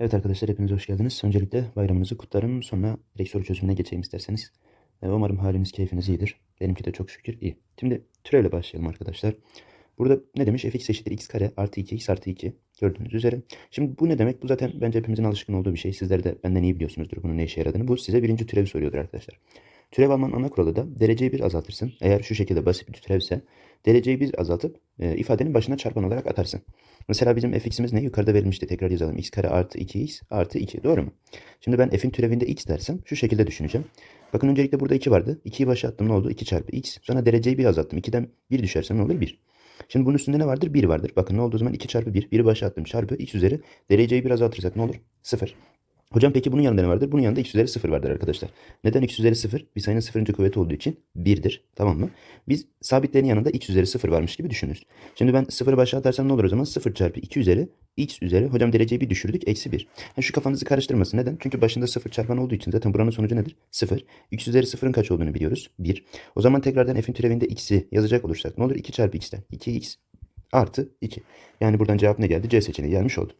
Evet arkadaşlar hepiniz hoş geldiniz. Öncelikle bayramınızı kutlarım. Sonra direkt soru çözümüne geçeyim isterseniz. Ee, Umarım haliniz, keyfiniz iyidir. Benimki de çok şükür iyi. Şimdi türevle başlayalım arkadaşlar. Burada ne demiş? fx eşittir x kare artı 2x artı 2 gördüğünüz üzere. Şimdi bu ne demek? Bu zaten bence hepimizin alışkın olduğu bir şey. Sizler de benden iyi biliyorsunuzdur bunun ne işe yaradığını. Bu size birinci türevi soruyordur arkadaşlar. Türev almanın ana kuralı da dereceyi bir azaltırsın. Eğer şu şekilde basit bir türevse dereceyi bir azaltıp e, ifadenin başına çarpan olarak atarsın. Mesela bizim fx'imiz ne? Yukarıda verilmişti. Tekrar yazalım. x kare artı 2x artı 2. Doğru mu? Şimdi ben f'in türevinde x dersem şu şekilde düşüneceğim. Bakın öncelikle burada 2 vardı. 2'yi başa attım ne oldu? 2 çarpı x. Sonra dereceyi bir azalttım. 2'den 1 düşersem ne olur? 1. Şimdi bunun üstünde ne vardır? 1 vardır. Bakın ne oldu o zaman? 2 çarpı 1. 1'i başa attım. Çarpı x üzeri. Dereceyi bir azaltırsak ne olur? 0. Hocam peki bunun yanında ne vardır? Bunun yanında x üzeri 0 vardır arkadaşlar. Neden x üzeri 0? Bir sayının sıfırıncı kuvveti olduğu için 1'dir. Tamam mı? Biz sabitlerin yanında x üzeri 0 varmış gibi düşünürüz. Şimdi ben 0'ı başa atarsam ne olur o zaman? 0 çarpı 2 üzeri x üzeri. Hocam dereceyi bir düşürdük. Eksi 1. Yani şu kafanızı karıştırmasın. Neden? Çünkü başında 0 çarpan olduğu için zaten buranın sonucu nedir? 0. x üzeri 0'ın kaç olduğunu biliyoruz. 1. O zaman tekrardan f'in türevinde x'i yazacak olursak ne olur? 2 çarpı x'ten. 2x artı 2. Yani buradan cevap ne geldi? C seçeneği gelmiş oldu.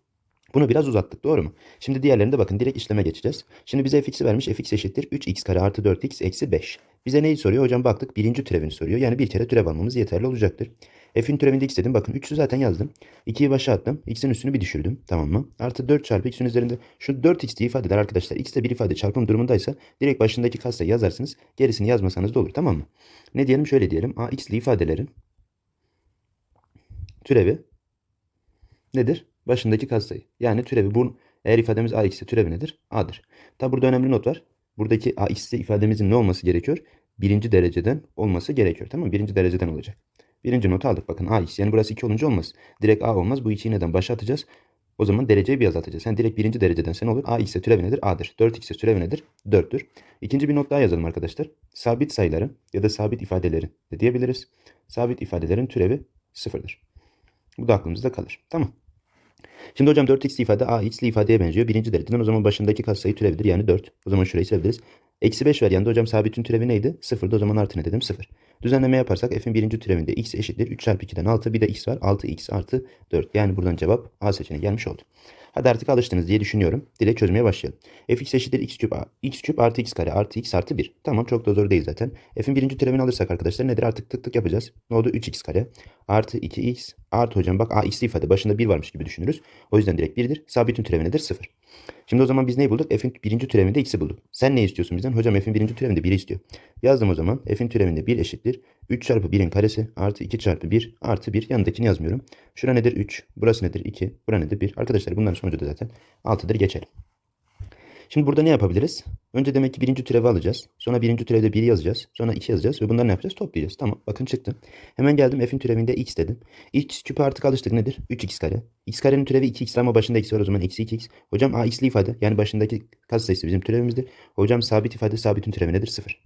Bunu biraz uzattık doğru mu? Şimdi diğerlerinde bakın direkt işleme geçeceğiz. Şimdi bize fx'i vermiş fx eşittir 3x kare artı 4x eksi 5. Bize neyi soruyor? Hocam baktık birinci türevini soruyor. Yani bir kere türev almamız yeterli olacaktır. F'in türevinde x dedim. Bakın 3'ü zaten yazdım. 2'yi başa attım. X'in üstünü bir düşürdüm. Tamam mı? Artı 4 çarpı x'in üzerinde şu 4x diye ifade eder arkadaşlar. x de bir ifade çarpım durumundaysa direkt başındaki katsayı yazarsınız. Gerisini yazmasanız da olur. Tamam mı? Ne diyelim? Şöyle diyelim. a x'li ifadelerin türevi nedir? Başındaki katsayı. Yani türevi bu eğer ifademiz ax ise türevi nedir? a'dır. Tabi burada önemli not var. Buradaki ax ifademizin ne olması gerekiyor? Birinci dereceden olması gerekiyor. Tamam mı? Birinci dereceden olacak. Birinci notu aldık. Bakın ax yani burası 2 olunca olmaz. Direkt a olmaz. Bu 2'yi neden başa atacağız? O zaman dereceyi bir azaltacağız. Yani direkt birinci dereceden sen olur. ax ise türevi nedir? a'dır. 4x ise türevi nedir? 4'tür. İkinci bir not daha yazalım arkadaşlar. Sabit sayıların ya da sabit ifadelerin de diyebiliriz. Sabit ifadelerin türevi sıfırdır. Bu da aklımızda kalır. Tamam. Şimdi hocam 4x ifade ax'li ifadeye benziyor. Birinci dereceden o zaman başındaki katsayı türevidir. Yani 4. O zaman şurayı silebiliriz. Eksi 5 var yanında hocam sabitin türevi neydi? 0'da o zaman artı ne dedim? 0. Düzenleme yaparsak f'in birinci türevinde x eşittir. 3 çarpı 2'den 6 bir de x var. 6x artı 4. Yani buradan cevap A seçeneği gelmiş oldu. Hadi artık alıştınız diye düşünüyorum. Direkt çözmeye başlayalım. fx eşittir x küp, x küp artı x kare artı x artı 1. Tamam çok da zor değil zaten. f'in birinci türevini alırsak arkadaşlar nedir? Artık tık tık yapacağız. Ne oldu? 3x kare artı 2x artı hocam bak a x'li ifade başında 1 varmış gibi düşünürüz. O yüzden direkt 1'dir. Sabitin türevi nedir? 0. Şimdi o zaman biz neyi bulduk? F'in birinci türevinde x'i bulduk. Sen ne istiyorsun bizden? Hocam f'in birinci türevinde 1'i istiyor. Yazdım o zaman. F'in türevinde 1 eşittir. 3 çarpı 1'in karesi artı 2 çarpı 1 artı 1. Yanındakini yazmıyorum. Şura nedir? 3. Burası nedir? 2. Bura nedir? 1. Arkadaşlar bunların sonucu da zaten 6'dır. Geçelim. Şimdi burada ne yapabiliriz? Önce demek ki birinci türevi alacağız. Sonra birinci türevde 1 yazacağız. Sonra 2 yazacağız. Ve bunları ne yapacağız? Toplayacağız. Tamam. Bakın çıktı. Hemen geldim f'in türevinde x dedim. x küpü artık alıştık nedir? 3x kare. x karenin türevi 2x ama başında x var o zaman eksi 2x. Hocam a x'li ifade yani başındaki katsayısı bizim türevimizdir. Hocam sabit ifade sabitin türevi nedir? 0.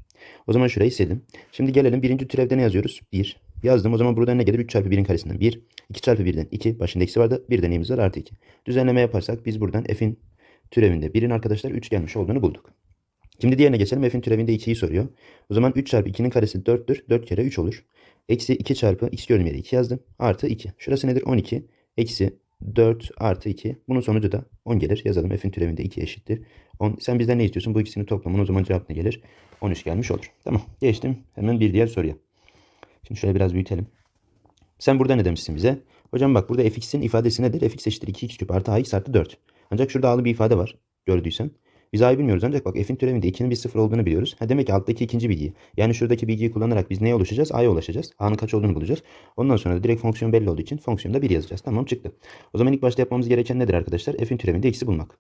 O zaman şurayı sildim. Şimdi gelelim birinci türevde ne yazıyoruz? 1. Yazdım. O zaman buradan ne gelir? 3 çarpı 1'in karesinden 1. 2 çarpı 1'den 2. Başında eksi vardı. Bir deneyimiz var artı 2. Düzenleme yaparsak biz buradan f'in türevinde 1'in arkadaşlar 3 gelmiş olduğunu bulduk. Şimdi diğerine geçelim. F'in türevinde 2'yi soruyor. O zaman 3 çarpı 2'nin karesi 4'tür. 4 kere 3 olur. Eksi 2 çarpı x gördüğüm yere 2 yazdım. Artı 2. Şurası nedir? 12. Eksi 4 artı 2. Bunun sonucu da 10 gelir. Yazalım. F'in türevinde 2 eşittir. 10. Sen bizden ne istiyorsun? Bu ikisini toplamın o zaman cevap ne gelir? 13 gelmiş olur. Tamam. Geçtim. Hemen bir diğer soruya. Şimdi şöyle biraz büyütelim. Sen burada ne demişsin bize? Hocam bak burada fx'in ifadesi nedir? fx eşittir 2x küp artı ax artı 4. Ancak şurada a'lı bir ifade var. Gördüysen. Biz a'yı bilmiyoruz ancak bak f'in türevinde 2'nin bir sıfır olduğunu biliyoruz. Ha demek ki alttaki ikinci bilgiyi. Yani şuradaki bilgiyi kullanarak biz neye ulaşacağız? A'ya ulaşacağız. A'nın kaç olduğunu bulacağız. Ondan sonra da direkt fonksiyon belli olduğu için fonksiyonda 1 yazacağız. Tamam çıktı. O zaman ilk başta yapmamız gereken nedir arkadaşlar? F'in türevinde x'i bulmak.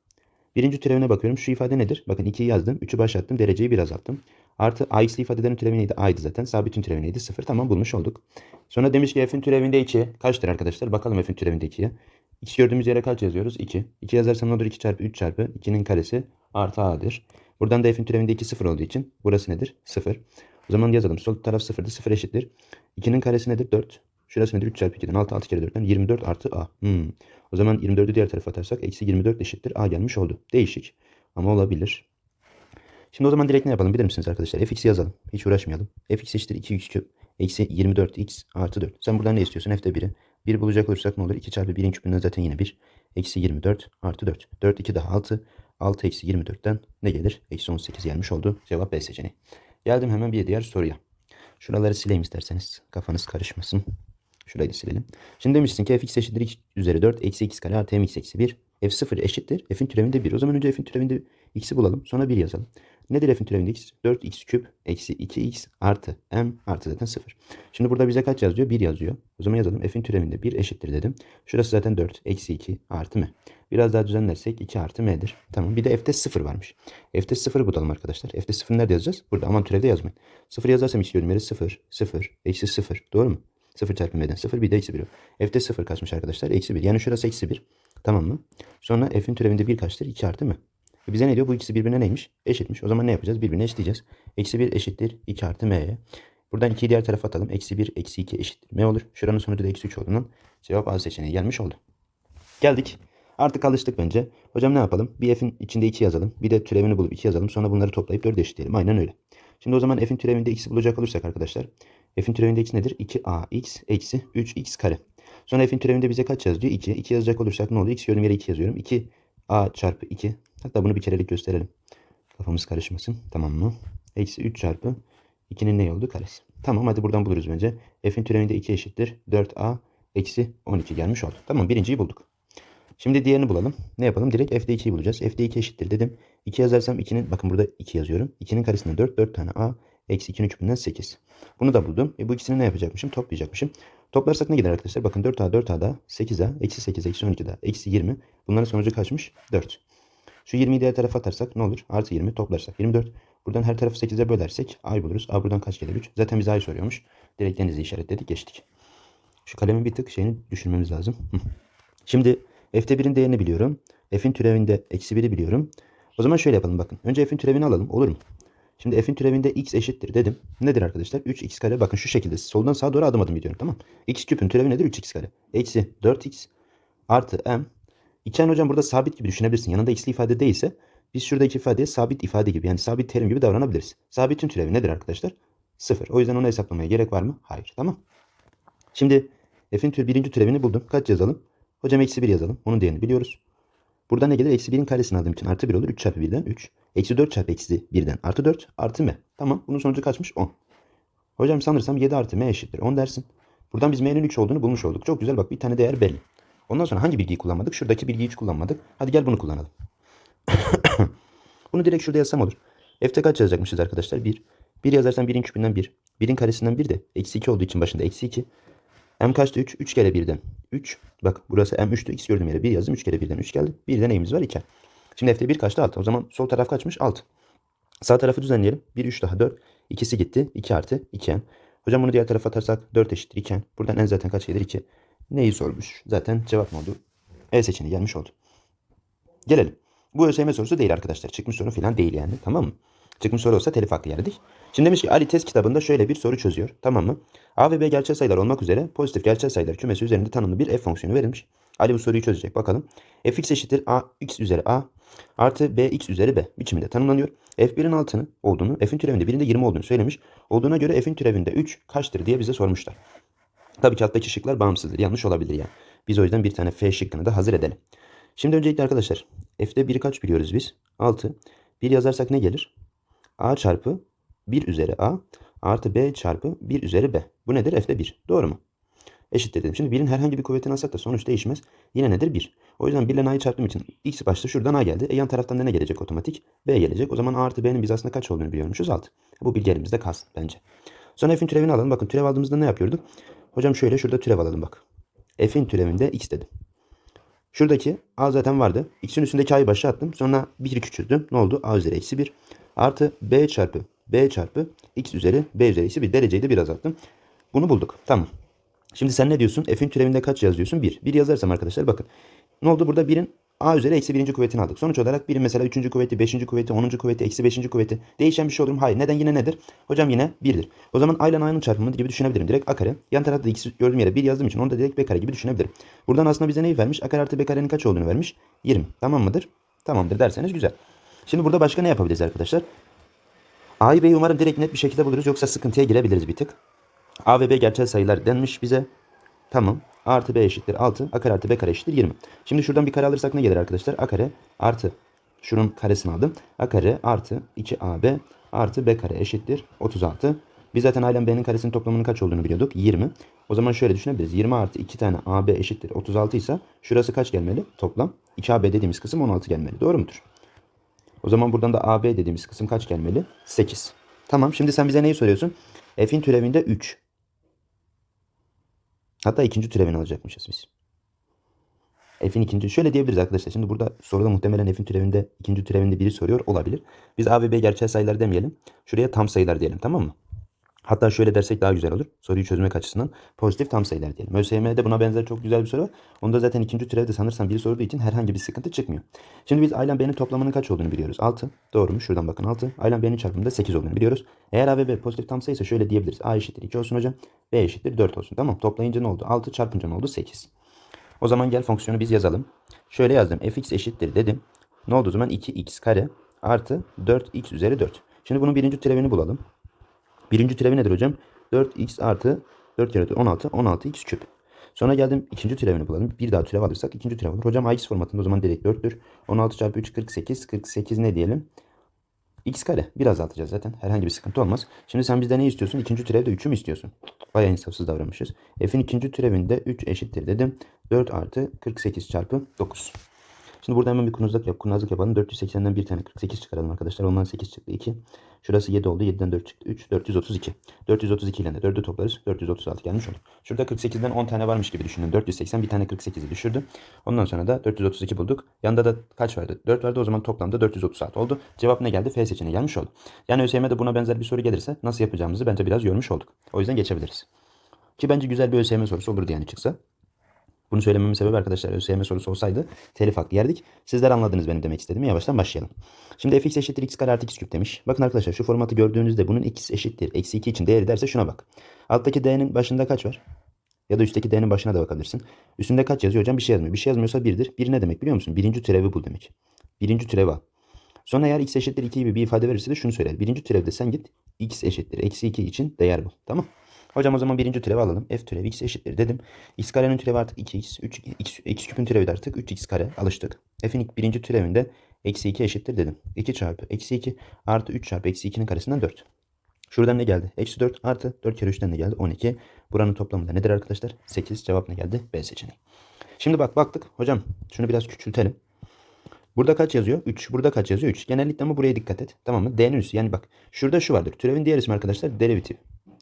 Birinci türevine bakıyorum. Şu ifade nedir? Bakın 2'yi yazdım. 3'ü başlattım. Dereceyi bir azalttım. Artı ax'li ifadelerin türevi neydi? A'ydı zaten. Sabitin türevi neydi? 0. Tamam bulmuş olduk. Sonra demiş ki f'in türevinde 2 kaçtır arkadaşlar? Bakalım f'in türevinde 2'ye. X gördüğümüz yere kaç yazıyoruz? 2. 2 yazarsam ne olur? 2 çarpı 3 çarpı 2'nin karesi artı a'dır. Buradan da f'in türevinde 2 0 olduğu için burası nedir? 0. O zaman yazalım. Sol taraf 0'dı. 0 eşittir. 2'nin karesi nedir? 4. Şurası nedir? 3 çarpı 2'den 6 6 kere 4'ten 24 artı a. Hmm. O zaman 24'ü diğer tarafa atarsak eksi 24 eşittir a gelmiş oldu. Değişik. Ama olabilir. Şimdi o zaman direkt ne yapalım bilir misiniz arkadaşlar? fx'i yazalım. Hiç uğraşmayalım. fx eşittir 2 x küp. Eksi 24x artı 4. Sen buradan ne istiyorsun? f'de 1'i. 1 bulacak olursak ne olur? 2 çarpı 1'in küpünden zaten yine 1. Eksi 24 artı 4. 4 2 daha 6. 6 eksi 24'ten ne gelir? Eksi 18 gelmiş oldu. Cevap B seçeneği. Geldim hemen bir diğer soruya. Şuraları sileyim isterseniz. Kafanız karışmasın. Şurayı da silelim. Şimdi demişsin ki fx eşittir x üzeri 4 eksi x kare artı mx eksi 1. f0 eşittir. f'in türevinde 1. O zaman önce f'in türevinde x'i bulalım. Sonra 1 yazalım. Nedir f'in türevinde x? 4x küp eksi 2x artı m artı zaten 0. Şimdi burada bize kaç yazıyor? 1 yazıyor. O zaman yazalım. f'in türevinde 1 eşittir dedim. Şurası zaten 4 eksi 2 artı m. Biraz daha düzenlersek 2 artı m'dir. Tamam. Bir de f'te 0 varmış. F'te 0'ı bulalım arkadaşlar. F'te 0 nerede yazacağız? Burada. Aman türevde yazmayın. 0 yazarsam gördüğüm yere 0, 0, eksi 0. Doğru mu? 0 çarpı m'den 0 bir de eksi 1. F'de 0 kaçmış arkadaşlar? Eksi 1. Yani şurası eksi 1. Tamam mı? Sonra f'in türevinde 1 kaçtır? 2 artı mı? E bize ne diyor? Bu ikisi birbirine neymiş? Eşitmiş. O zaman ne yapacağız? Birbirine eşitleyeceğiz. Eksi 1 eşittir 2 artı m'ye. Buradan 2'yi diğer tarafa atalım. Eksi 1 eksi 2 eşittir m olur. Şuranın sonucu da eksi 3 olduğundan cevap A seçeneği gelmiş oldu. Geldik. Artık alıştık bence. Hocam ne yapalım? Bir f'in içinde 2 yazalım. Bir de türevini bulup 2 yazalım. Sonra bunları toplayıp 4 eşitleyelim. Aynen öyle. Şimdi o zaman f'in türevinde x'i bulacak olursak arkadaşlar. F'in türevinde x nedir? 2ax eksi 3x kare. Sonra f'in türevinde bize kaç yazıyor? 2. 2 yazacak olursak ne oluyor? x gördüğüm yere 2 yazıyorum. 2a çarpı 2. Hatta bunu bir kerelik gösterelim. Kafamız karışmasın. Tamam mı? Eksi 3 çarpı 2'nin ne oldu? Karesi. Tamam hadi buradan buluruz bence. F'in türevinde 2 eşittir. 4a eksi 12 gelmiş oldu. Tamam birinciyi bulduk. Şimdi diğerini bulalım. Ne yapalım? Direkt f'de 2'yi bulacağız. f'de 2 eşittir dedim. 2 yazarsam 2'nin bakın burada 2 yazıyorum. 2'nin karesinde 4. 4 tane a. Eksi 2'nin küpünden 8. Bunu da buldum. E bu ikisini ne yapacakmışım? Toplayacakmışım. Toplarsak ne gider arkadaşlar? Bakın 4a 4a da 8a. Eksi 8 eksi 12 da. Eksi 20. Bunların sonucu kaçmış? 4. Şu 20'yi diğer tarafa atarsak ne olur? Artı 20 toplarsak 24. Buradan her tarafı 8'e bölersek a'yı buluruz. A buradan kaç gelir? 3. Zaten bize a'yı soruyormuş. Direkt işaretledik geçtik. Şu kalemin bir tık şeyini düşünmemiz lazım. Şimdi f'te 1'in değerini biliyorum. F'in türevinde eksi 1'i biliyorum. O zaman şöyle yapalım bakın. Önce f'in türevini alalım. Olur mu? Şimdi f'in türevinde x eşittir dedim. Nedir arkadaşlar? 3x kare. Bakın şu şekilde soldan sağa doğru adım adım gidiyorum. Tamam. x küpün türevi nedir? 3x kare. Eksi 4x artı m. İçen hocam burada sabit gibi düşünebilirsin. Yanında x'li ifade değilse biz şuradaki ifadeye sabit ifade gibi yani sabit terim gibi davranabiliriz. Sabitin türevi nedir arkadaşlar? 0. O yüzden onu hesaplamaya gerek var mı? Hayır. Tamam. Şimdi f'in tür birinci türevini buldum. Kaç yazalım? Hocam eksi 1 yazalım. Onun değerini biliyoruz. Burada ne gelir? Eksi 1'in karesini aldığım için artı 1 olur. 3 çarpı 1'den 3. Eksi 4 çarpı eksi 1'den artı 4 artı m. Tamam. Bunun sonucu kaçmış? 10. Hocam sanırsam 7 artı m eşittir. 10 dersin. Buradan biz m'nin 3 olduğunu bulmuş olduk. Çok güzel bak bir tane değer belli. Ondan sonra hangi bilgiyi kullanmadık? Şuradaki bilgiyi hiç kullanmadık. Hadi gel bunu kullanalım. bunu direkt şurada yazsam olur. F'te kaç yazacakmışız arkadaşlar? 1. 1 yazarsam 1'in küpünden 1. 1'in karesinden 1 de. Eksi 2 olduğu için başında eksi 2. M kaçtı? 3. 3 kere 1'den. 3. Bak burası M 3'tü. X gördüğüm yere 1 yazdım. 3 kere 1'den 3 geldi. 1'de neyimiz var? 2. Şimdi F'te 1 kaçtı? 6. O zaman sol taraf kaçmış? 6. Sağ tarafı düzenleyelim. 1, 3 daha 4. İkisi gitti. 2 artı 2N. Hocam bunu diğer tarafa atarsak 4 eşittir 2N. Buradan N zaten kaç gelir? 2. Neyi sormuş? Zaten cevap mı oldu? E seçeneği gelmiş oldu. Gelelim. Bu ÖSYM sorusu değil arkadaşlar. Çıkmış soru falan değil yani. Tamam mı? Çıkmış soru olsa telif hakkı yerdik. Şimdi demiş ki Ali test kitabında şöyle bir soru çözüyor. Tamam mı? A ve B gerçel sayılar olmak üzere pozitif gerçel sayılar kümesi üzerinde tanımlı bir f fonksiyonu verilmiş. Ali bu soruyu çözecek. Bakalım. fx eşittir a x üzeri a artı b x üzeri b biçiminde tanımlanıyor. f1'in altını olduğunu, f'in türevinde birinde 20 olduğunu söylemiş. Olduğuna göre f'in türevinde 3 kaçtır diye bize sormuşlar. Tabii ki alttaki şıklar bağımsızdır. Yanlış olabilir yani. Biz o yüzden bir tane f şıkkını da hazır edelim. Şimdi öncelikle arkadaşlar f'de 1'i kaç biliyoruz biz? 6. 1 yazarsak ne gelir? a çarpı 1 üzeri a artı b çarpı 1 üzeri b. Bu nedir? F'de 1. Doğru mu? Eşit dedim. Şimdi 1'in herhangi bir kuvvetini alsak da sonuç değişmez. Yine nedir? 1. O yüzden 1 ile a'yı çarptığım için x başta şuradan a geldi. E yan taraftan da ne gelecek otomatik? b gelecek. O zaman a artı b'nin biz aslında kaç olduğunu biliyormuşuz? 6. Bu bilgi elimizde kalsın bence. Sonra f'in türevini alalım. Bakın türev aldığımızda ne yapıyorduk? Hocam şöyle şurada türev alalım bak. F'in türevinde x dedim. Şuradaki a zaten vardı. X'in üstündeki a'yı başa attım. Sonra 1'i küçülttüm. Ne oldu? a üzeri eksi 1 artı b çarpı b çarpı x üzeri b üzeri eksi 1 dereceyi de bir azalttım. Bunu bulduk. Tamam. Şimdi sen ne diyorsun? F'in türevinde kaç yaz diyorsun? 1. 1 yazarsam arkadaşlar bakın. Ne oldu? Burada 1'in a üzeri eksi 1. kuvvetini aldık. Sonuç olarak 1'in mesela 3. kuvveti, 5. kuvveti, 10. kuvveti, eksi 5. kuvveti. Değişen bir şey olur mu? Hayır. Neden yine nedir? Hocam yine 1'dir. O zaman a ile a'nın çarpımı gibi düşünebilirim. Direkt a kare. Yan tarafta x gördüğüm yere 1 yazdığım için onu da direkt b kare gibi düşünebilirim. Buradan aslında bize neyi vermiş? a kare artı b karenin kaç olduğunu vermiş? 20. Tamam mıdır? Tamamdır derseniz güzel. Şimdi burada başka ne yapabiliriz arkadaşlar? A'yı B'yi umarım direkt net bir şekilde buluruz. Yoksa sıkıntıya girebiliriz bir tık. A ve B gerçel sayılar denmiş bize. Tamam. artı b eşittir 6. A kare artı b kare eşittir 20. Şimdi şuradan bir kare alırsak ne gelir arkadaşlar? A kare artı şunun karesini aldım. A kare artı 2ab artı b kare eşittir 36. Biz zaten halen b'nin karesinin toplamının kaç olduğunu biliyorduk. 20. O zaman şöyle düşünebiliriz. 20 artı 2 tane ab eşittir 36 ise şurası kaç gelmeli? Toplam 2ab dediğimiz kısım 16 gelmeli. Doğru mudur? O zaman buradan da AB dediğimiz kısım kaç gelmeli? 8. Tamam şimdi sen bize neyi soruyorsun? F'in türevinde 3. Hatta ikinci türevini alacakmışız biz. F'in ikinci. Şöyle diyebiliriz arkadaşlar. Şimdi burada soruda muhtemelen F'in türevinde ikinci türevinde biri soruyor olabilir. Biz A ve B gerçel sayılar demeyelim. Şuraya tam sayılar diyelim tamam mı? Hatta şöyle dersek daha güzel olur. Soruyu çözmek açısından pozitif tam sayılar diyelim. ÖSYM'de buna benzer çok güzel bir soru var. Onda zaten ikinci türevde sanırsam biri sorduğu için herhangi bir sıkıntı çıkmıyor. Şimdi biz A ile B'nin toplamının kaç olduğunu biliyoruz. 6. Doğru mu? Şuradan bakın 6. A ile B'nin çarpımında 8 olduğunu biliyoruz. Eğer A ve B pozitif tam sayıysa şöyle diyebiliriz. A eşittir 2 olsun hocam. B eşittir 4 olsun. Tamam. Toplayınca ne oldu? 6 çarpınca ne oldu? 8. O zaman gel fonksiyonu biz yazalım. Şöyle yazdım. fx eşittir dedim. Ne oldu o zaman? 2x kare artı 4x üzeri 4. Şimdi bunun birinci türevini bulalım. Birinci türevi nedir hocam? 4x artı 4 kere 4 16 16x küp. Sonra geldim ikinci türevini bulalım. Bir daha türev alırsak ikinci türev olur. Hocam ax formatında o zaman direkt 4'tür. 16 çarpı 3 48. 48 ne diyelim? x kare. Biraz azaltacağız zaten. Herhangi bir sıkıntı olmaz. Şimdi sen bizden ne istiyorsun? İkinci türevde 3'ü mü istiyorsun? Bayağı insafsız davranmışız. F'in ikinci türevinde 3 eşittir dedim. 4 artı 48 çarpı 9. Şimdi burada hemen bir kurnazlık yap. Kurnazlık yapalım. 480'den bir tane 48 çıkaralım arkadaşlar. Ondan 8 çıktı 2. Şurası 7 oldu. 7'den 4 çıktı 3. 432. 432 ile de 4'ü toplarız. 436 gelmiş olur. Şurada 48'den 10 tane varmış gibi düşünün. 480 bir tane 48'i düşürdü. Ondan sonra da 432 bulduk. Yanında da kaç vardı? 4 vardı. O zaman toplamda 436 oldu. Cevap ne geldi? F seçeneği gelmiş oldu. Yani ÖSYM'de buna benzer bir soru gelirse nasıl yapacağımızı bence biraz görmüş olduk. O yüzden geçebiliriz. Ki bence güzel bir ÖSYM sorusu olurdu yani çıksa. Bunu söylememin sebebi arkadaşlar ÖSYM sorusu olsaydı telif hakkı yerdik. Sizler anladınız benim demek istediğimi. Yavaştan başlayalım. Şimdi fx eşittir x kare artı x küp demiş. Bakın arkadaşlar şu formatı gördüğünüzde bunun x eşittir. Eksi 2 için değeri derse şuna bak. Alttaki d'nin başında kaç var? Ya da üstteki d'nin başına da bakabilirsin. Üstünde kaç yazıyor hocam? Bir şey yazmıyor. Bir şey yazmıyorsa 1'dir. 1 ne demek biliyor musun? Birinci türevi bul demek. Birinci türevi al. Sonra eğer x eşittir 2 gibi bir ifade verirse de şunu söyler. Birinci türevde sen git x eşittir. Eksi 2 için değer bul. Tamam. Hocam o zaman birinci türevi alalım. F türevi x eşittir dedim. x karenin türevi artık 2x. 3, x, x küpün türevi de artık 3x kare. Alıştık. F'in birinci türevinde eksi 2 eşittir dedim. 2 çarpı eksi 2 artı 3 çarpı eksi 2'nin karesinden 4. Şuradan ne geldi? Eksi 4 artı 4 kere 3'ten ne geldi? 12. Buranın toplamı da nedir arkadaşlar? 8. Cevap ne geldi? B seçeneği. Şimdi bak baktık. Hocam şunu biraz küçültelim. Burada kaç yazıyor? 3. Burada kaç yazıyor? 3. Genellikle ama buraya dikkat et. Tamam mı? D'nin üssü. Yani bak şurada şu vardır. Türevin diğer ismi arkadaşlar derivatif.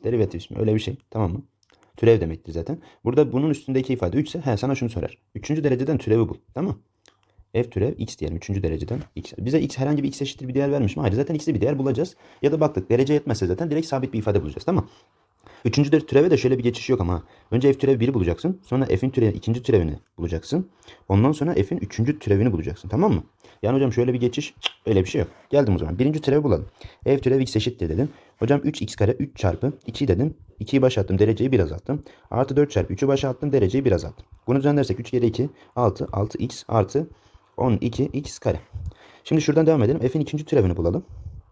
Derivatif ismi öyle bir şey. Tamam mı? Türev demektir zaten. Burada bunun üstündeki ifade 3 ise he, sana şunu sorar. 3. dereceden türevi bul. Tamam mı? F türev x diyelim. 3. dereceden x. Bize x herhangi bir x eşittir bir değer vermiş mi? Hayır. Zaten x'li bir değer bulacağız. Ya da baktık derece yetmezse zaten direkt sabit bir ifade bulacağız. Tamam Üçüncü de türeve de şöyle bir geçiş yok ama. Önce f türevi 1'i bulacaksın. Sonra f'in türevi ikinci türevini bulacaksın. Ondan sonra f'in üçüncü türevini bulacaksın. Tamam mı? Yani hocam şöyle bir geçiş öyle bir şey yok. Geldim o zaman. Birinci türevi bulalım. f türevi x eşittir dedim. Hocam 3x kare 3 çarpı 2 dedim. 2'yi başa attım. Dereceyi 1 azalttım. Artı 4 çarpı 3'ü başa attım. Dereceyi 1 azalttım. Bunu düzenlersek 3 kere 2 6 6x artı 12x kare. Şimdi şuradan devam edelim. F'in ikinci türevini bulalım.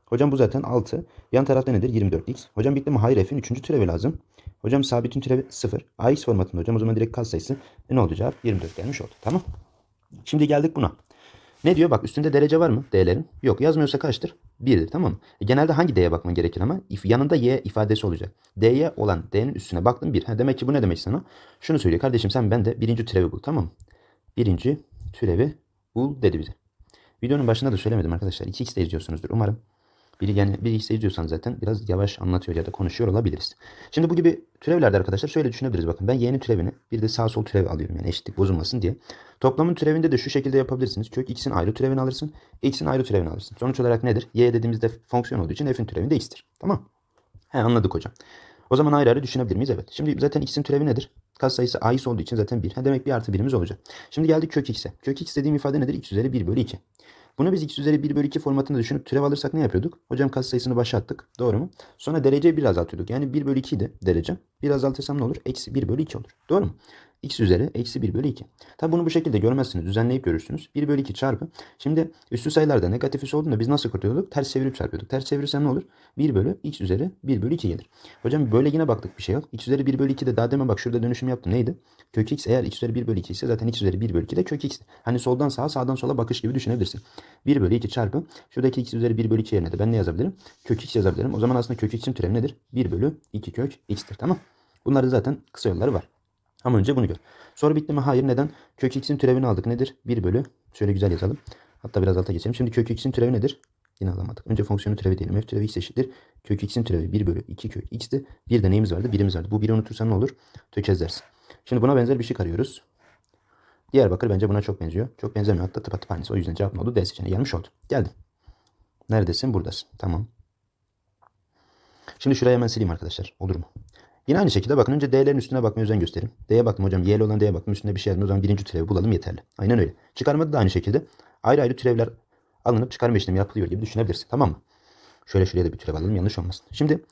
Hocam bu zaten 6. Yan tarafta nedir? 24x. Hocam bitti mi? Hayır f'in 3. türevi lazım. Hocam sabitin türevi 0. ax formatında hocam o zaman direkt katsayısı e ne oldu cevap? 24 gelmiş oldu. Tamam. Şimdi geldik buna. Ne diyor? Bak üstünde derece var mı D'lerin? Yok. Yazmıyorsa kaçtır? 1'dir. Tamam mı? E, genelde hangi D'ye bakman gerekir ama? If, yanında Y ifadesi olacak. D'ye olan D'nin üstüne baktım 1. Ha, demek ki bu ne demek sana? Şunu söylüyor. Kardeşim sen ben de birinci türevi bul. Tamam mı? Birinci türevi bul dedi bize. Videonun başında da söylemedim arkadaşlar. 2x de izliyorsunuzdur umarım. Biri yani bir izliyorsan zaten biraz yavaş anlatıyor ya da konuşuyor olabiliriz. Şimdi bu gibi türevlerde arkadaşlar şöyle düşünebiliriz. Bakın ben y'nin türevini bir de sağ sol türevi alıyorum yani eşitlik bozulmasın diye. Toplamın türevinde de şu şekilde yapabilirsiniz. Kök x'in ayrı türevini alırsın. x'in ayrı türevini alırsın. Sonuç olarak nedir? y dediğimizde fonksiyon olduğu için f'in türevi de x'tir. Tamam. He anladık hocam. O zaman ayrı ayrı düşünebilir miyiz? Evet. Şimdi zaten x'in türevi nedir? Katsayısı a'yı olduğu için zaten 1. Ha, demek bir artı birimiz olacak. Şimdi geldik kök x'e. Kök x dediğim ifade nedir? x üzeri 1 bölü 2. Bunu biz x üzeri 1 bölü 2 formatında düşünüp türev alırsak ne yapıyorduk? Hocam katsayısını başa attık. Doğru mu? Sonra dereceyi bir azaltıyorduk. Yani 1 bölü 2 de derece. Bir azaltırsam ne olur? Eksi 1 bölü 2 olur. Doğru mu? X üzeri eksi 1 bölü 2. Tabi bunu bu şekilde görmezsiniz. Düzenleyip görürsünüz. 1 bölü 2 çarpı. Şimdi üstü sayılarda negatif üs olduğunda biz nasıl kurtuluyorduk? Ters çevirip çarpıyorduk. Ters çevirirsem ne olur? 1 bölü x üzeri 1 bölü 2 gelir. Hocam böyle yine baktık bir şey yok. x üzeri 1 bölü 2 de daha demin bak şurada dönüşüm yaptım. Neydi? Kök x eğer x üzeri 1 bölü 2 ise zaten x üzeri 1 bölü 2 de kök x. Hani soldan sağa sağdan sola bakış gibi düşünebilirsin. 1 bölü 2 çarpı. Şuradaki x üzeri 1 bölü 2 yerine de ben ne yazabilirim? Kök x yazabilirim. O zaman aslında kök x'in türevi nedir? 1 bölü 2 kök x'tir. Tamam. Bunların zaten kısa yolları var. Ama önce bunu gör. Soru bitti mi? Hayır. Neden? Kök x'in türevini aldık. Nedir? 1 bölü. Şöyle güzel yazalım. Hatta biraz alta geçelim. Şimdi kök x'in türevi nedir? Yine alamadık. Önce fonksiyonu türevi diyelim. F türevi x eşittir. Kök x'in türevi 1 bölü 2 kök x'ti. Bir de neyimiz vardı? Birimiz vardı. Bu biri unutursan ne olur? Tökezlersin. Şimdi buna benzer bir şey arıyoruz. Diyarbakır bence buna çok benziyor. Çok benzemiyor. Hatta tıpatıp aynısı. O yüzden cevap ne oldu? D seçeneği gelmiş oldu. Geldim. Neredesin? Buradasın. Tamam. Şimdi şuraya hemen sileyim arkadaşlar. Olur mu? Yine aynı şekilde bakın önce D'lerin üstüne bakmaya özen gösterin. D'ye baktım hocam. Y'li olan D'ye baktım. Üstünde bir şey yazdım. O zaman birinci türevi bulalım yeterli. Aynen öyle. Çıkarmada da aynı şekilde ayrı ayrı türevler alınıp çıkarma işlemi yapılıyor gibi düşünebilirsin. Tamam mı? Şöyle şuraya da bir türev alalım. Yanlış olmasın. Şimdi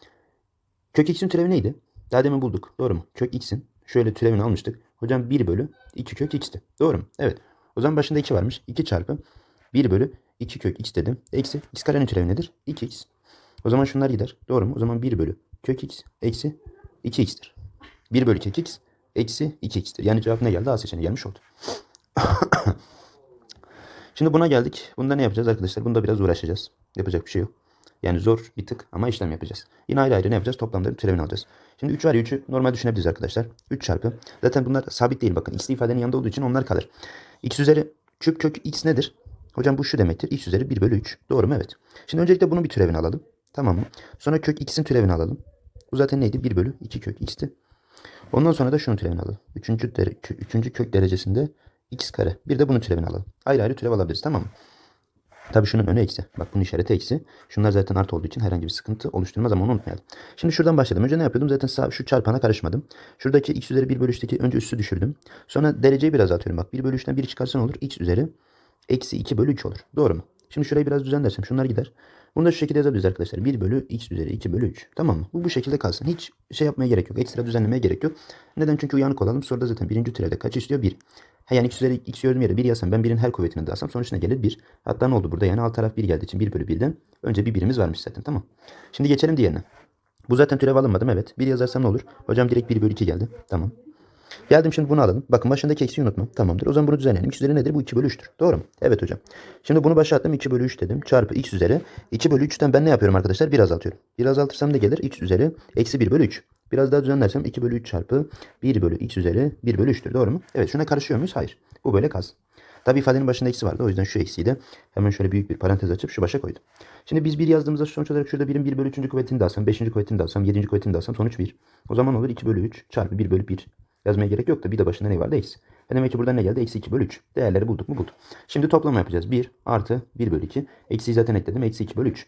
kök x'in türevi neydi? Daha demin bulduk. Doğru mu? Kök x'in şöyle türevini almıştık. Hocam 1 bölü 2 kök x'ti. Doğru mu? Evet. O zaman başında 2 varmış. 2 çarpı 1 bölü 2 kök x dedim. Eksi x karenin türevi nedir? 2x. O zaman şunlar gider. Doğru mu? O zaman 1 bölü kök x eksi 2x'tir. 1 bölü kök x eksi 2x'tir. Yani cevap ne geldi? A seçeneği gelmiş oldu. Şimdi buna geldik. Bunda ne yapacağız arkadaşlar? Bunda biraz uğraşacağız. Yapacak bir şey yok. Yani zor bir tık ama işlem yapacağız. Yine ayrı ayrı ne yapacağız? Toplamda türevini alacağız. Şimdi 3 var ya 3'ü normal düşünebiliriz arkadaşlar. 3 çarpı. Zaten bunlar sabit değil bakın. X'li ifadenin yanında olduğu için onlar kalır. X üzeri küp kök x nedir? Hocam bu şu demektir. X üzeri 1 bölü 3. Doğru mu? Evet. Şimdi öncelikle bunun bir türevini alalım. Tamam mı? Sonra kök x'in türevini alalım. Bu zaten neydi? 1 bölü 2 kök x'ti. Ondan sonra da şunun türevini alalım. Üçüncü, dere, üçüncü kök derecesinde x kare. Bir de bunun türevini alalım. Ayrı ayrı türev alabiliriz. Tamam mı? Tabii şunun önü eksi. Bak bunun işareti eksi. Şunlar zaten artı olduğu için herhangi bir sıkıntı oluşturmaz ama onu unutmayalım. Şimdi şuradan başladım. Önce ne yapıyordum? Zaten sağ, şu çarpana karışmadım. Şuradaki x üzeri 1 bölü 3'teki önce üssü düşürdüm. Sonra dereceyi biraz atıyorum. Bak 1 bölü 3'ten 1 çıkarsa ne olur? x üzeri eksi 2 bölü 3 olur. Doğru mu? Şimdi şurayı biraz düzenlersem şunlar gider. Bunu da şu şekilde yazabiliriz arkadaşlar. 1 bölü x üzeri 2 bölü 3. Tamam mı? Bu bu şekilde kalsın. Hiç şey yapmaya gerek yok. Ekstra düzenlemeye gerek yok. Neden? Çünkü uyanık olalım. Soruda zaten birinci türevde kaç istiyor? 1. Ha yani x üzeri x gördüğüm yere 1 yazsam ben 1'in her kuvvetini de alsam sonuç ne gelir? 1. Hatta ne oldu burada? Yani alt taraf 1 geldiği için 1 bölü 1'den önce bir birimiz varmış zaten. Tamam. Şimdi geçelim diğerine. Bu zaten türev alınmadı mı? Evet. 1 yazarsam ne olur? Hocam direkt 1 bölü 2 geldi. Tamam. Geldim şimdi bunu alalım. Bakın başındaki eksiği unutma. Tamamdır. O zaman bunu düzenleyelim. X üzeri nedir? Bu 2 bölü 3'tür. Doğru mu? Evet hocam. Şimdi bunu başa attım. 2 bölü 3 dedim. Çarpı x üzeri. 2 bölü 3'ten ben ne yapıyorum arkadaşlar? 1 azaltıyorum. 1 azaltırsam ne gelir? x üzeri eksi 1 bölü 3. Biraz daha düzenlersem 2 bölü 3 çarpı 1 bölü x üzeri 1 bölü 3'tür. Doğru mu? Evet. Şuna karışıyor muyuz? Hayır. Bu böyle kalsın. Tabi ifadenin başında eksi vardı. O yüzden şu eksiği de hemen şöyle büyük bir parantez açıp şu başa koydum. Şimdi biz 1 yazdığımızda sonuç olarak şurada 1'in 1 bölü 3. kuvvetini de alsam, 5. kuvvetini de alsam, 7. kuvvetini de alsam sonuç 1. O zaman olur 2 bölü 3 çarpı 1 bölü 1. Yazmaya gerek yok da bir de başında ne vardı? Eksi. E demek ki buradan ne geldi? Eksi 2 bölü 3. Değerleri bulduk mu? Bulduk. Şimdi toplama yapacağız. 1 artı 1 bölü 2. Eksiyi zaten ekledim. Eksi 2 bölü 3.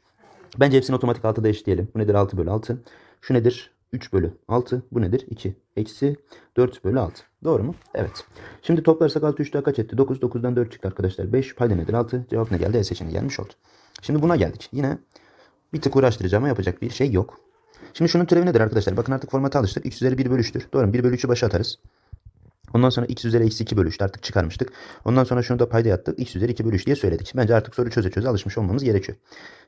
Bence hepsini otomatik 6'da eşitleyelim. Bu nedir? 6 bölü 6. Şu nedir? 3 bölü 6. Bu nedir? 2. Eksi 4 bölü 6. Doğru mu? Evet. Şimdi toplarsak 6 3 daha kaç etti? 9. 9'dan 4 çıktı arkadaşlar. 5. Payda nedir? 6. Cevap ne geldi? E seçeneği gelmiş oldu. Şimdi buna geldik. Yine bir tık uğraştıracağım ama yapacak bir şey yok. Şimdi şunun türevi nedir arkadaşlar? Bakın artık formata alıştık. X üzeri 1 bölü 3'tür. Doğru mu? 1 bölü 3'ü başa atarız. Ondan sonra x üzeri eksi 2 bölü 3 artık çıkarmıştık. Ondan sonra şunu da payda yattık. x üzeri 2 bölü 3 diye söyledik. Bence artık soru çöze çöze alışmış olmamız gerekiyor.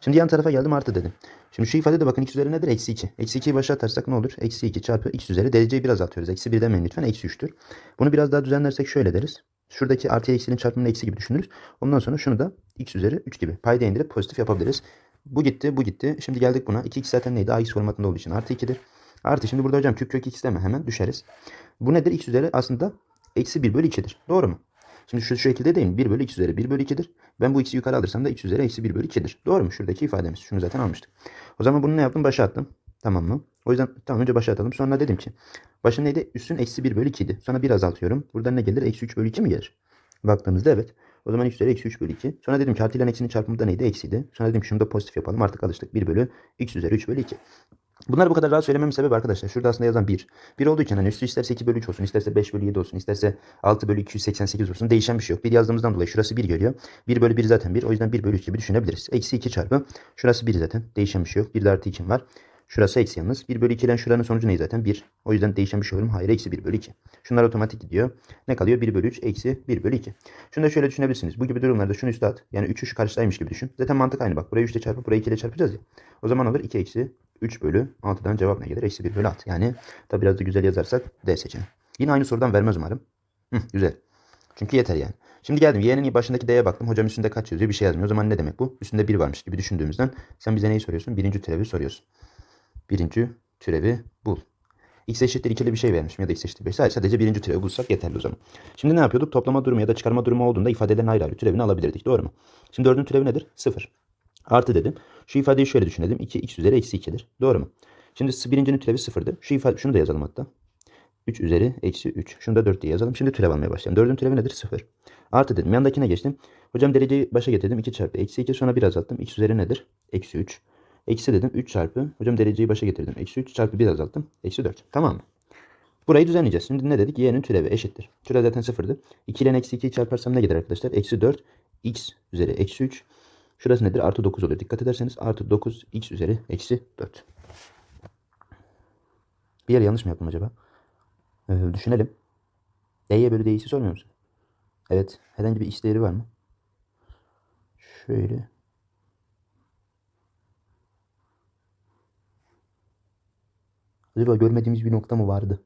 Şimdi yan tarafa geldim artı dedim. Şimdi şu ifade de bakın x üzeri nedir? Eksi 2. Eksi 2'yi başa atarsak ne olur? Eksi 2 çarpı x üzeri dereceyi biraz atıyoruz. Eksi 1 demeyin lütfen. Eksi 3'tür. Bunu biraz daha düzenlersek şöyle deriz. Şuradaki artı eksinin çarpımını eksi gibi düşünürüz. Ondan sonra şunu da x üzeri 3 gibi payda indirip pozitif yapabiliriz. Bu gitti, bu gitti. Şimdi geldik buna. 2x zaten neydi? ax formatında olduğu için artı 2'dir. Artı şimdi burada hocam küp kök x deme hemen düşeriz. Bu nedir? x üzeri aslında eksi 1 bölü 2'dir. Doğru mu? Şimdi şu, şu şekilde değil mi? 1 bölü x üzeri 1 bölü 2'dir. Ben bu x'i yukarı alırsam da x üzeri eksi 1 bölü 2'dir. Doğru mu? Şuradaki ifademiz. Şunu zaten almıştık. O zaman bunu ne yaptım? Başa attım. Tamam mı? O yüzden tamam önce başa atalım. Sonra dedim ki başın neydi? Üstün eksi 1 bölü 2 idi. Sonra 1 azaltıyorum. Buradan ne gelir? Eksi 3 bölü 2 mi gelir? Baktığımızda evet. O zaman x üzeri eksi 3 bölü 2. Sonra dedim ki artı ile eksinin çarpımı da neydi? Eksiydi. Sonra dedim ki şunu da pozitif yapalım. Artık alıştık. 1 bölü x üzeri 3 bölü 2. Bunları bu kadar rahat söylememin sebebi arkadaşlar. Şurada aslında yazan 1. 1 olduğu için hani üstü isterse 2 bölü 3 olsun, isterse 5 bölü 7 olsun, isterse 6 bölü 288 olsun. Değişen bir şey yok. 1 yazdığımızdan dolayı şurası 1 görüyor. 1 bölü 1 zaten 1. O yüzden 1 bölü 3 gibi düşünebiliriz. Eksi 2 çarpı. Şurası 1 zaten. Değişen bir şey yok. 1 de artı 2 var. Şurası eksi yalnız. 1 bölü 2 ile şuranın sonucu ne zaten? 1. O yüzden değişen bir şey olur mu? Hayır. Eksi 1 bölü 2. Şunlar otomatik gidiyor. Ne kalıyor? 1 bölü 3 eksi 1 bölü 2. Şunu da şöyle düşünebilirsiniz. Bu gibi durumlarda şunu üste at. Yani 3'ü şu karşıdaymış gibi düşün. Zaten mantık aynı bak. Burayı 3 ile çarpıp burayı 2 ile çarpacağız ya. O zaman olur 2 eksi 3 bölü 6'dan cevap ne gelir? Eksi 1 bölü 6. Yani tabi biraz da güzel yazarsak D seçeneği. Yine aynı sorudan vermez umarım. Hı, güzel. Çünkü yeter yani. Şimdi geldim. Y'nin başındaki D'ye baktım. Hocam üstünde kaç yazıyor? Bir şey yazmıyor. O zaman ne demek bu? Üstünde 1 varmış gibi düşündüğümüzden sen bize neyi soruyorsun? Birinci türevi soruyorsun. Birinci türevi bul. X eşittir ikili bir şey vermişim ya da x eşittir 5. Hayır sadece birinci türevi bulsak yeterli o zaman. Şimdi ne yapıyorduk? Toplama durumu ya da çıkarma durumu olduğunda ifadelerin ayrı ayrı türevini alabilirdik. Doğru mu? Şimdi dördün türevi nedir? 0. Artı dedim. Şu ifadeyi şöyle düşünelim. 2x üzeri eksi 2'dir. Doğru mu? Şimdi birincinin türevi 0'dı. Şu ifade, şunu da yazalım hatta. 3 üzeri eksi 3. Şunu da 4 diye yazalım. Şimdi türev almaya başlayalım. 4'ün türevi nedir? 0. Artı dedim. Yanındakine geçtim. Hocam dereceyi başa getirdim. 2 çarpı eksi 2 sonra 1 azalttım. x üzeri nedir? Eksi 3. Eksi dedim 3 çarpı. Hocam dereceyi başa getirdim. Eksi 3 çarpı 1 azalttım. Eksi 4. Tamam mı? Burayı düzenleyeceğiz. Şimdi ne dedik? Y'nin türevi eşittir. Türev zaten sıfırdı. 2 ile eksi 2'yi çarparsam ne gider arkadaşlar? Eksi 4 x üzeri eksi 3. Şurası nedir? Artı 9 oluyor. Dikkat ederseniz artı 9 x üzeri eksi 4. Bir yer yanlış mı yaptım acaba? Ee, düşünelim. D'ye bölü D'yi sormuyor musun? Evet. Herhangi bir x değeri var mı? Şöyle. Acaba görmediğimiz bir nokta mı vardı?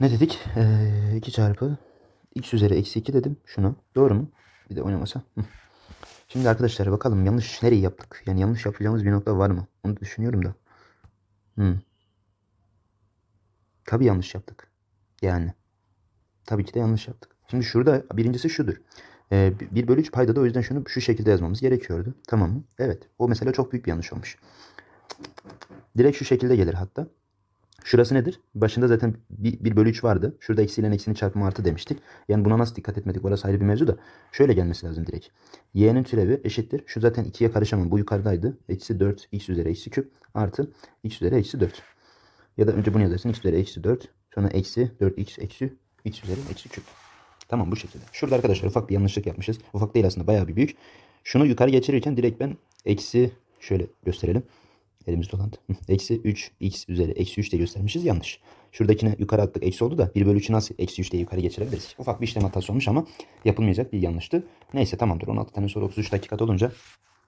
Ne dedik? Ee, 2 çarpı x üzeri eksi 2 dedim şuna. Doğru mu? Bir de oynamasa. Şimdi arkadaşlar bakalım yanlış nereyi yaptık? Yani yanlış yapacağımız bir nokta var mı? Onu düşünüyorum da. Hı. Tabii yanlış yaptık. Yani. Tabii ki de yanlış yaptık. Şimdi şurada birincisi şudur. Ee, 1 bölü 3 payda da o yüzden şunu şu şekilde yazmamız gerekiyordu. Tamam mı? Evet. O mesela çok büyük bir yanlış olmuş. Direkt şu şekilde gelir hatta. Şurası nedir? Başında zaten 1 bölü 3 vardı. Şurada eksiyle eksinin çarpımı artı demiştik. Yani buna nasıl dikkat etmedik? Orası ayrı bir mevzu da. Şöyle gelmesi lazım direkt. Y'nin türevi eşittir. Şu zaten 2'ye karışamam. Bu yukarıdaydı. Eksi 4 x üzeri eksi küp artı x üzeri eksi 4. Ya da önce bunu yazarsın. x üzeri eksi 4. Sonra eksi 4x eksi x üzeri eksi küp. Tamam bu şekilde. Şurada arkadaşlar ufak bir yanlışlık yapmışız. Ufak değil aslında bayağı bir büyük. Şunu yukarı geçirirken direkt ben eksi şöyle gösterelim. Elimizde dolandı. Eksi 3 x üzeri eksi 3 de göstermişiz yanlış. Şuradakine yukarı attık eksi oldu da 1 bölü 3'ü nasıl eksi 3 de yukarı geçirebiliriz? Ufak bir işlem hatası olmuş ama yapılmayacak bir yanlıştı. Neyse tamamdır 16 tane soru 33 dakika olunca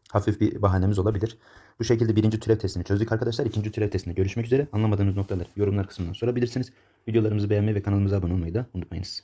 hafif bir bahanemiz olabilir. Bu şekilde birinci türev testini çözdük arkadaşlar. İkinci türev testinde görüşmek üzere. Anlamadığınız noktaları yorumlar kısmından sorabilirsiniz. Videolarımızı beğenmeyi ve kanalımıza abone olmayı da unutmayınız.